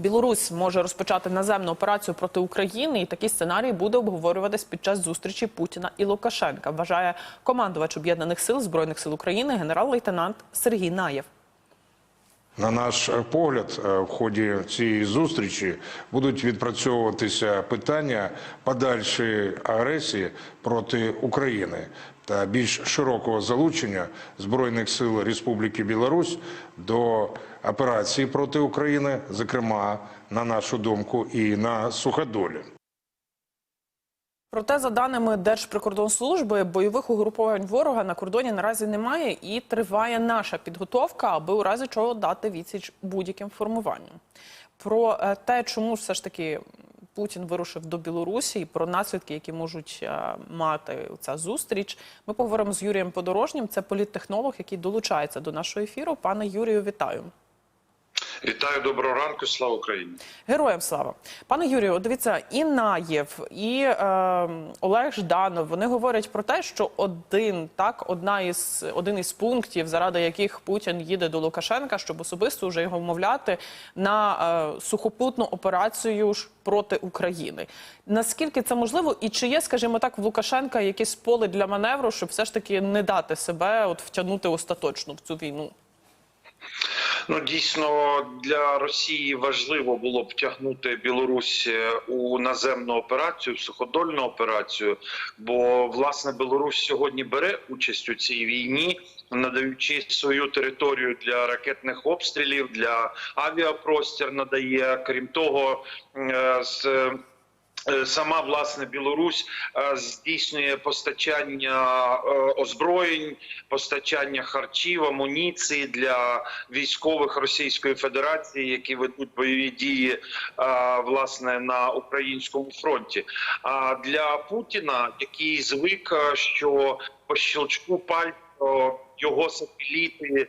Білорусь може розпочати наземну операцію проти України, і такий сценарій буде обговорюватись під час зустрічі Путіна і Лукашенка. Вважає командувач об'єднаних сил збройних сил України генерал-лейтенант Сергій Наєв. На наш погляд, е, в ході цієї зустрічі будуть відпрацьовуватися питання подальшої агресії проти України та більш широкого залучення збройних сил Республіки Білорусь до операції проти України, зокрема на нашу думку, і на суходолі. Проте, за даними Держприкордонслужби, бойових угруповань ворога на кордоні наразі немає і триває наша підготовка, аби у разі чого дати відсіч будь-яким формуванням. Про е, те, чому все ж таки Путін вирушив до Білорусі, і про наслідки, які можуть е, мати ця зустріч, ми поговоримо з Юрієм Подорожнім. Це політтехнолог, який долучається до нашого ефіру. Пане Юрію, вітаю. Вітаю, доброго ранку, слава Україні. Героям слава, пане Юрію, дивіться, і Наєв, і е, Олег Жданов. Вони говорять про те, що один так, одна із один із пунктів, заради яких Путін їде до Лукашенка, щоб особисто вже його вмовляти на е, сухопутну операцію проти України. Наскільки це можливо, і чи є, скажімо так, в Лукашенка якесь поле для маневру, щоб все ж таки не дати себе от втягнути остаточно в цю війну? Ну дійсно для Росії важливо було б втягнути Білорусь е, у наземну операцію, в суходольну операцію. Бо власне Білорусь сьогодні бере участь у цій війні, надаючи свою територію для ракетних обстрілів, для авіапростір надає. Крім того, е, з Сама власне Білорусь е, здійснює постачання е, озброєнь, постачання харчів, амуніції для військових Російської Федерації, які ведуть бойові дії е, власне на українському фронті. А для Путіна, який звик, е, що по щелчку пальцю його сателіти е,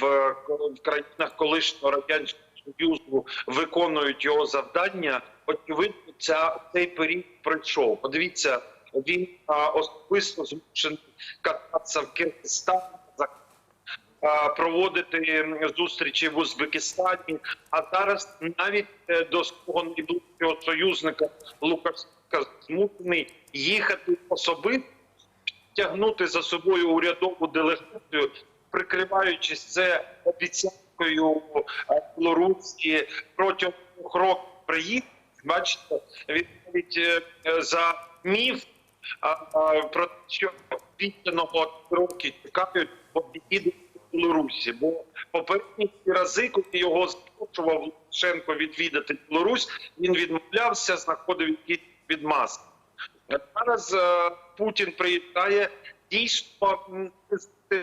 в країнах колишнього радянського союзу виконують його завдання. Очевидно, ця цей період пройшов. Подивіться, він а, особисто змушений кататися в Киргизстані, проводити зустрічі в Узбекистані. А зараз навіть е, до свого найближчого союзника Лукашенка змушений їхати особисто тягнути за собою урядову делегацію, прикриваючись це обіцянкою Білорусі протягом років приїхати. Бачите, він навіть е, за міф про те, що пітного роки чекають, їде до Білорусі. Бо попередні рази, коли його запрошував Лукашенко відвідати Білорусь, він відмовлявся, знаходив якісь відмазки. Зараз е, Путін приїжджає дійсно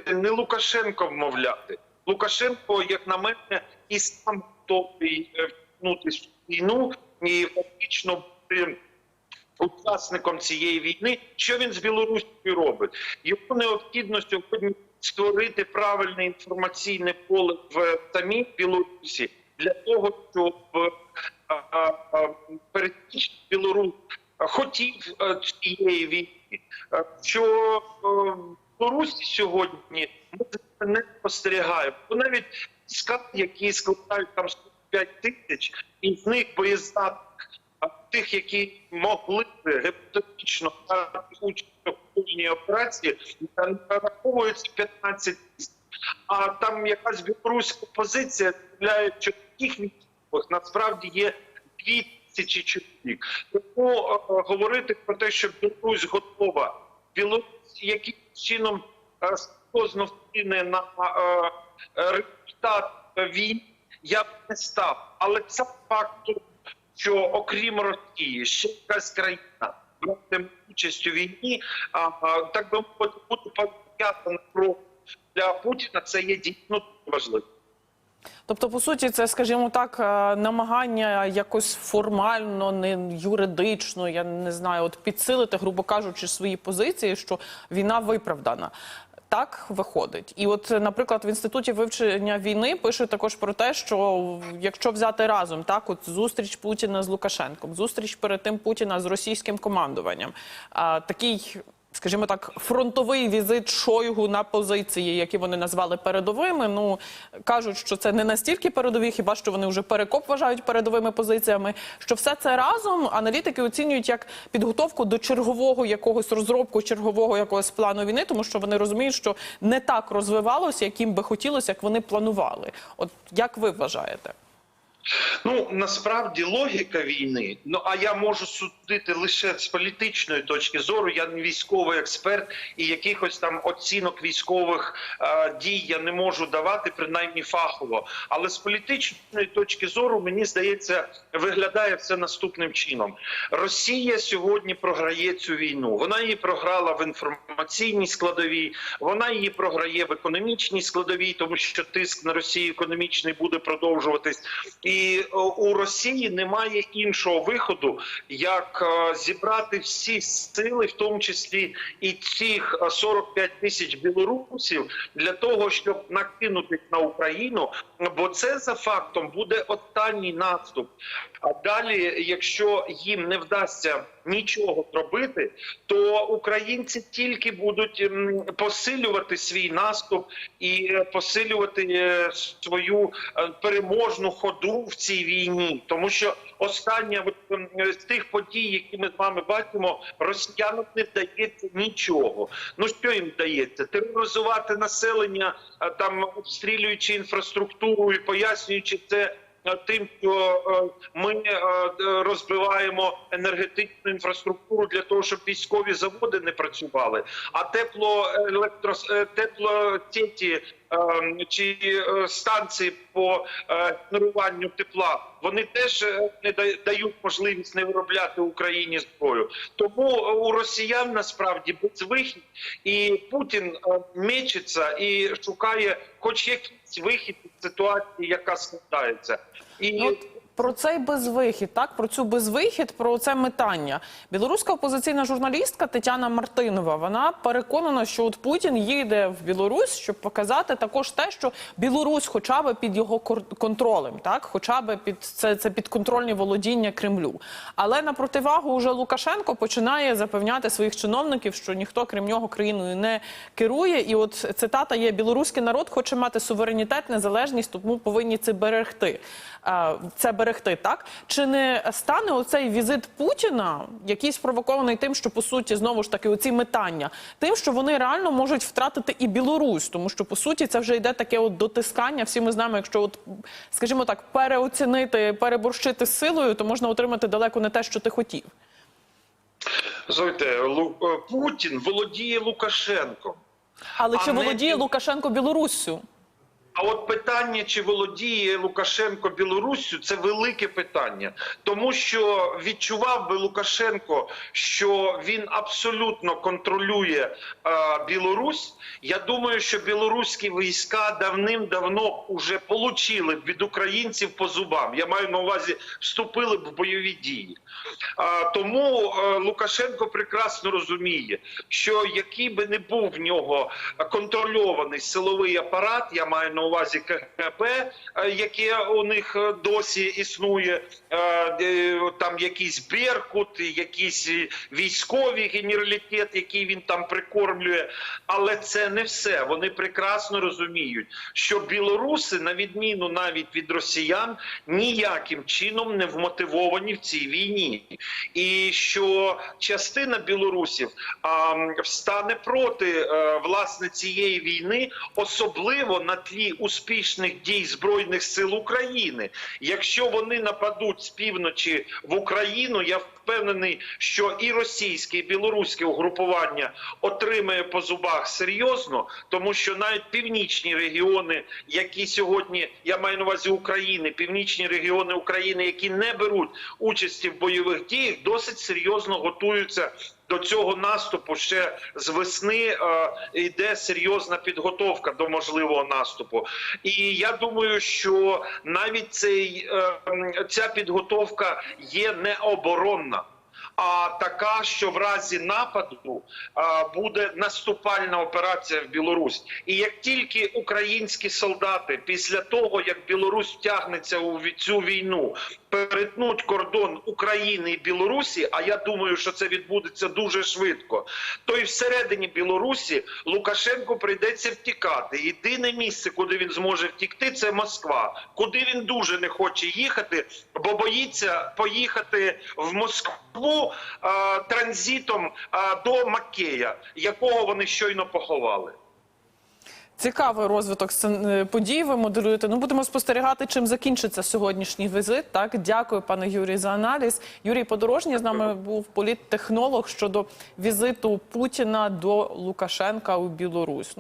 не Лукашенко вмовляти. Лукашенко, як на мене, і сам готовий е, втягнутися в війну і фактично бути учасником цієї війни. Що він з Білорусією робить? Йому необхідно сьогодні створити правильне інформаційне поле в самій Білорусі для того, щоб пересічний Білорусь хотів цієї війни, що Білорусі сьогодні ми не спостерігаємо. Бо навіть війська, які складають там 45 тисяч, і з них боєздатних, тих, які могли б гіпотетично брати участь в кожній операції, нараховується 15 тисяч. А там якась білоруська позиція що таких військових насправді є 2 тисячі чоловік. Тому е, говорити про те, що Білорусь готова, Білорусь яким чином е, серйозно вплине на е, результат війни, я б не став. Але сам факт, що окрім Росії, ще якась країна братиме участь у війні, а, а, так би мовити, бути пов'язана про для Путіна, це є дійсно важливо. Тобто, по суті, це, скажімо так, е, намагання якось формально, не юридично, я не знаю, от підсилити, грубо кажучи, свої позиції, що війна виправдана. Так виходить, і от, наприклад, в інституті вивчення війни пишуть також про те, що якщо взяти разом так, от зустріч Путіна з Лукашенком, зустріч перед тим Путіна з російським командуванням, а, такий Скажімо так, фронтовий візит Шойгу на позиції, які вони назвали передовими. Ну кажуть, що це не настільки передові, хіба що вони вже перекоп вважають передовими позиціями. Що все це разом аналітики оцінюють як підготовку до чергового якогось розробку, чергового якогось плану війни, тому що вони розуміють, що не так розвивалося, яким би хотілося, як вони планували. От як ви вважаєте? Ну насправді логіка війни. Ну а я можу судити лише з політичної точки зору. Я не військовий експерт і якихось там оцінок військових е, дій я не можу давати, принаймні фахово. Але з політичної точки зору мені здається, виглядає все наступним чином: Росія сьогодні програє цю війну. Вона її програла в інформаційній складовій, вона її програє в економічній складовій, тому що тиск на Росію економічний буде продовжуватись. І е, у Росії немає іншого виходу, як е, зібрати всі сили, в тому числі і цих е, 45 тисяч білорусів, для того, щоб накинути на Україну. Бо це за фактом буде останній наступ. А далі, якщо їм не вдасться нічого зробити, то українці тільки будуть посилювати свій наступ і е, посилювати е, свою е, переможну ходу в цій війні, тому що остання з тих подій, які ми з вами бачимо, росіянам не вдається нічого. Ну що їм вдається? Тероризувати населення, там обстрілюючи інфраструктуру і пояснюючи це. Е, Тим, що е, ми е, розбиваємо енергетичну інфраструктуру для того, щоб військові заводи не працювали, а тепло чи станції по генеруванню тепла вони теж не да- дають можливість не виробляти Україні зброю. Тому у росіян насправді безвихід, і Путін мечиться і шукає, хоч якийсь вихід із ситуації, яка складається. І Ну, про цей безвихід, так про цю безвихід, про це метання. Білоруська опозиційна журналістка Тетяна Мартинова. Вона переконана, що от Путін їде в Білорусь, щоб показати також те, що Білорусь, хоча б під його контролем, так, хоча б під це, це підконтрольні володіння Кремлю. Але на противагу уже Лукашенко починає запевняти своїх чиновників, що ніхто крім нього країною не керує. І от цитата є: білоруський народ хоче мати суверенітет, незалежність, тому повинні це берегти. Е, Це берегти, так чи не стане оцей візит Путіна, який спровокований тим, що по суті знову ж таки оці метання, тим, що вони реально можуть втратити і Білорусь, тому що по суті це вже йде таке от дотискання. Всі ми знаємо, якщо от скажімо так, переоцінити, переборщити з силою, то можна отримати далеко не те, що ти хотів. Лу- е, Путін володіє Лукашенком. Але чи не володіє Лукашенко Білоруссю? А от питання, чи володіє Лукашенко Білоруссю, це велике питання, тому що відчував би Лукашенко, що він абсолютно контролює е, Білорусь. Я думаю, що білоруські війська давним-давно вже получили від українців по зубам. Я маю на увазі, вступили б в бойові дії. А, тому е, Лукашенко прекрасно розуміє, що який би не був в нього контрольований силовий апарат, я маю на увазі КГБ, е, яке у них е, досі існує, е, там якийсь Беркут, якийсь військовий генералітет, який він там прикормлює. Але це не все. Вони прекрасно розуміють, що білоруси, на відміну навіть від росіян, ніяким чином не вмотивовані в цій війні, і що частина білорусів а, встане проти е, власне цієї війни, особливо на тлі успішних дій збройних сил України. Якщо вони нападуть з півночі в Україну, я впевнений, що і російське, і білоруське угрупування отримає по зубах серйозно, тому що навіть північні регіони, які сьогодні я маю на увазі України, північні регіони України, які не беруть участі в бойових діях, досить серйозно готуються. До цього наступу ще з весни е, йде серйозна підготовка до можливого наступу, і я думаю, що навіть цей е, ця підготовка є не оборонна. А така, що в разі нападу буде наступальна операція в Білорусь. І як тільки українські солдати після того, як Білорусь втягнеться у цю війну, перетнуть кордон України і Білорусі, а я думаю, що це відбудеться дуже швидко, то і всередині Білорусі Лукашенку прийдеться втікати. Єдине місце, куди він зможе втікти, це Москва, куди він дуже не хоче їхати, бо боїться поїхати в Москву а, транзитом а, до Макея, якого вони щойно поховали. Цікавий розвиток е, подій. Ви моделюєте. Ну будемо спостерігати, чим закінчиться сьогоднішній візит. Так, дякую, пане Юрій, за аналіз. Юрій Подорожній з нами був політтехнолог щодо візиту Путіна до Лукашенка у Білорусь. Ну,